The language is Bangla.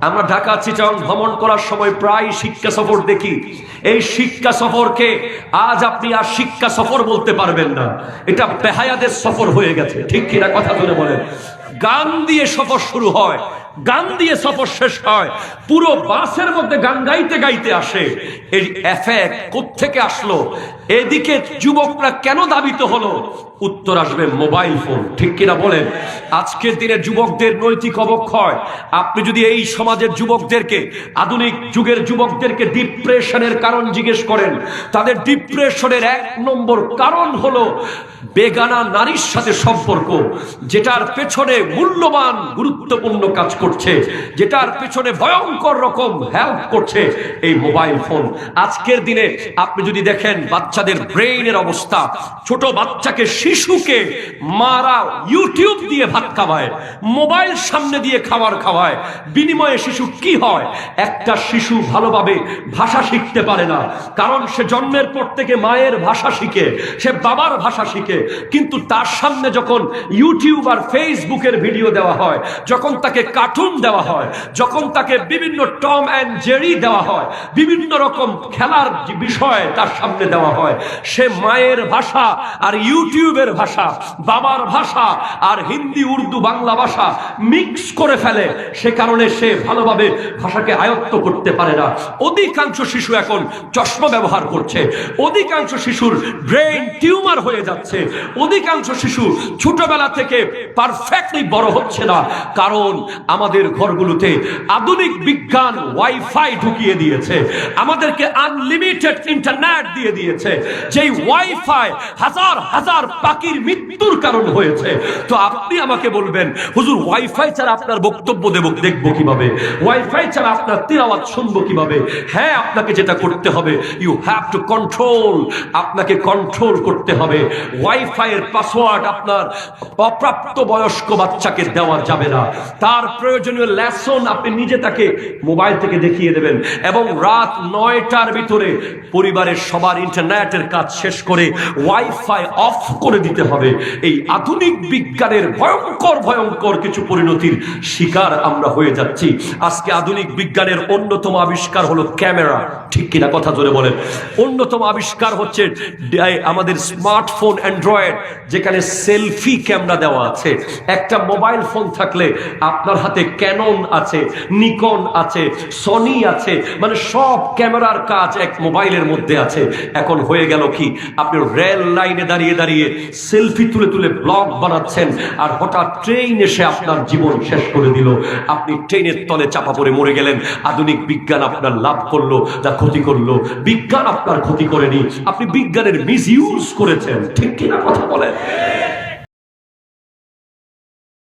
আমরা ঢাকা চিটং ভ্রমণ করার সময় প্রায় শিক্ষা সফর দেখি। এই শিক্ষা সফরকে আজ আপনি আর শিক্ষা সফর বলতে পারবেন না। এটা পেহায়াদের সফর হয়ে গেছে। ঠিক কিনা কথা ধরে বলেন। গান দিয়ে সফর শুরু হয়। গান দিয়ে সফর শেষ হয়, পুরো বাসের মধ্যে গান গাইতে গাইতে আসে। এই এফেক্ট কোত্থেকে আসলো? এদিকে যুবকরা কেন দাবিত হলো? উত্তর আসবে মোবাইল ফোন। ঠিক কিনা বলেন? আজকের দিনে যুবকদের নৈতিক অবক্ষয়। আপনি যদি এই সমাজের যুবকদেরকে, আধুনিক যুগের যুবকদেরকে ডিপ্রেশনের কারণ জিজ্ঞেস করেন, তাদের ডিপ্রেশনের এক নম্বর কারণ হলো বেগানা নারীর সাথে সম্পর্ক, যেটার পেছনে মূল্যবান, গুরুত্বপূর্ণ কাজ করছে, যেটার পেছনে ভয়ঙ্কর রকম হেল্প করছে এই মোবাইল ফোন আজকের দিনে আপনি যদি দেখেন বাচ্চাদের ব্রেইনের অবস্থা, ছোট বাচ্চাকে শিশুকে মারা ইউটিউব দিয়ে ভাত খাওয়ায় মোবাইল সামনে দিয়ে খাবার খাওয়ায়, বিনিময়ে শিশু কি হয়? একটা শিশু ভালোভাবে ভাষা শিখতে পারে না, কারণ সে জন্মের পর থেকে মায়ের ভাষা শিখে, সে বাবার ভাষা শিখে কিন্তু তার সামনে যখন ইউটিউব আর ফেসবুকের ভিডিও দেওয়া হয়, যখন তাকে কার্টুন দেওয়া হয়, যখন তাকে বিভিন্ন টম অ্যান্ড জেরি দেওয়া হয়, বিভিন্ন রকম খেলার বিষয় তার সামনে দেওয়া হয়, সে মায়ের ভাষা আর ইউটিউবের ভাষা, বাবার ভাষা আর হিন্দি, উর্দু, বাংলা ভাষা মিক্স করে ফেলে, সে কারণে সে ভালোভাবে ভাষাকে আয়ত্ত করতে পারে না। অধিকাংশ শিশু এখন চশমা ব্যবহার করছে, অধিকাংশ শিশুর ব্রেন টিউমার হয়ে যাচ্ছে অধিকাংশ শিশু ছোটবেলা থেকে পারফেক্টলি বড় হচ্ছে না, কারণ আমাদের ঘরগুলোতে আধুনিক বিজ্ঞান ওয়াইফাই ঢুকিয়ে দিয়েছে, আমাদেরকে আনলিমিটেড ইন্টারনেট দিয়ে দিয়েছে, যেই ওয়াইফাই হাজার হাজার পাখির মৃত্যুর কারণ হয়েছে। তো আপনি আমাকে বলবেন, হুজুর, ওয়াইফাই ছাড়া আপনার বক্তব্য দেব দেখব কীভাবে? ওয়াইফাই ছাড়া আপনার তিলাওয়াত শুনব কীভাবে? হ্যাঁ আপনাকে যেটা করতে হবে ইউ হ্যাভ টু কন্ট্রোল আপনাকে কন্ট্রোল করতে হবে। ওয়াইফাই এর পাসওয়ার্ড আপনার অপ্রাপ্ত বয়স্ক বাচ্চাকে দেওয়া যাবে না। তার প্রয়োজনীয় লেসন আপনি নিজে তাকে মোবাইল থেকে দেখিয়ে দেবেন এবং রাত নয়টার ভিতরে পরিবারের সবার ইন্টারনেটের কাজ শেষ করে ওয়াইফাই অফ করে দিতে হবে। এই আধুনিক বিজ্ঞানের ভয়ঙ্কর ভয়ঙ্কর কিছু পরিণতির শিকার আমরা হয়ে যাচ্ছি। আজকে আধুনিক বিজ্ঞানের অন্যতম আবিষ্কার হলো ক্যামেরা। ঠিক কিনা কথা ধরে বলেন। অন্যতম আবিষ্কার হচ্ছে, আমাদের স্মার্টফোন অ্যান্ড্রয়েড যেখানে সেলফি ক্যামেরা দেওয়া আছে। একটা মোবাইল ফোন থাকলে আপনার হাতে ক্যানন আছে নিকন আছে সনি আছে মানে সব ক্যামেরার কাজ এক মোবাইলের মধ্যে আছে। এখন হয়ে গেল কি? আপনি রেল লাইনে দাঁড়িয়ে দাঁড়িয়ে সেলফি তুলে তুলে ব্লগ বানাচ্ছেন, আর হঠাৎ ট্রেন এসে আপনার জীবন শেষ করে দিল। আপনি ট্রেনের তলে চাপা পড়ে মরে গেলেন। আধুনিক বিজ্ঞান আপনার লাভ করল, যা ক্ষতি করল। বিজ্ঞান আপনার ক্ষতি করেনি। আপনি বিজ্ঞানের মিস ইউজ করেছেন, ঠিক কিনা? কথা বলেন।